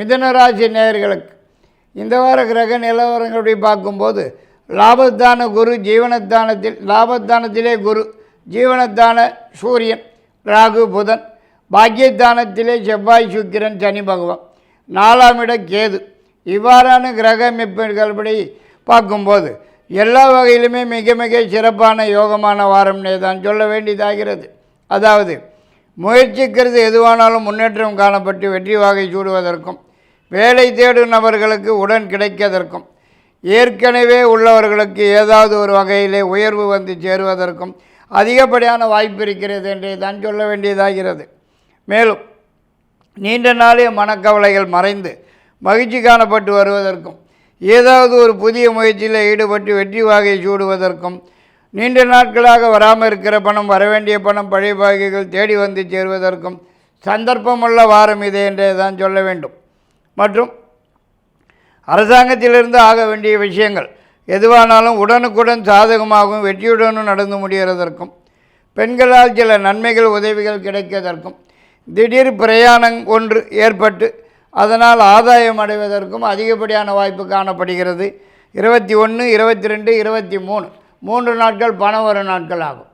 மிதனராசி நேயர்களுக்கு இந்த வார கிரக நிலவரங்களை பார்க்கும்போது லாபத்தான குரு ஜீவனத்தானத்தில் லாபத்தானத்திலே குரு ஜீவனத்தான சூரியன் ராகு புதன் பாக்கியத்தானத்திலே செவ்வாய் சுக்கிரன் சனி பகவான் நாலாம் இட கேது இவ்வாறான கிரக அமைப்புகள்படி பார்க்கும்போது எல்லா வகையிலுமே மிக மிக சிறப்பான யோகமான வாரம்னே தான் சொல்ல வேண்டியதாகிறது. அதாவது முயற்சிக்கிறது எதுவானாலும் முன்னேற்றம் காணப்பட்டு வெற்றி வாகை சூடுவதற்கும் வேலை தேடும் நபர்களுக்கு உடன் கிடைக்கதற்கும் ஏற்கனவே உள்ளவர்களுக்கு ஏதாவது ஒரு வகையிலே உயர்வு வந்து சேருவதற்கும் அதிகப்படியான வாய்ப்பு இருக்கிறது என்று தான் சொல்ல வேண்டியதாகிறது. மேலும் நீண்ட நாளே மனக்கவலைகள் மறைந்து மகிழ்ச்சி காணப்பட்டு வருவதற்கும் ஏதாவது ஒரு புதிய முயற்சியில் ஈடுபட்டு வெற்றி வாகை சூடுவதற்கும் நீண்ட நாட்களாக வராமல் இருக்கிற பணம் வரவேண்டிய பணம் பழைய பாகிகள் தேடி வந்து சேருவதற்கும் சந்தர்ப்பமுள்ள வாரம் இது என்றே தான் சொல்ல வேண்டும். மற்றும் அரசாங்கத்திலிருந்து ஆக வேண்டிய விஷயங்கள் எதுவானாலும் உடனுக்குடன் சாதகமாகவும் வெற்றியுடனும் நடந்து முடிகிறதற்கும் பெண்களால் சில நன்மைகள் உதவிகள் கிடைக்கதற்கும் திடீர் பிரயாணம் ஒன்று ஏற்பட்டு அதனால் ஆதாயம் அடைவதற்கும் அதிகப்படியான வாய்ப்பு காணப்படுகிறது. இருபத்தி ஒன்று இருபத்தி ரெண்டு இருபத்தி மூணு. மூன்று நாட்கள் பணம் வரும் நாட்கள் ஆகும்.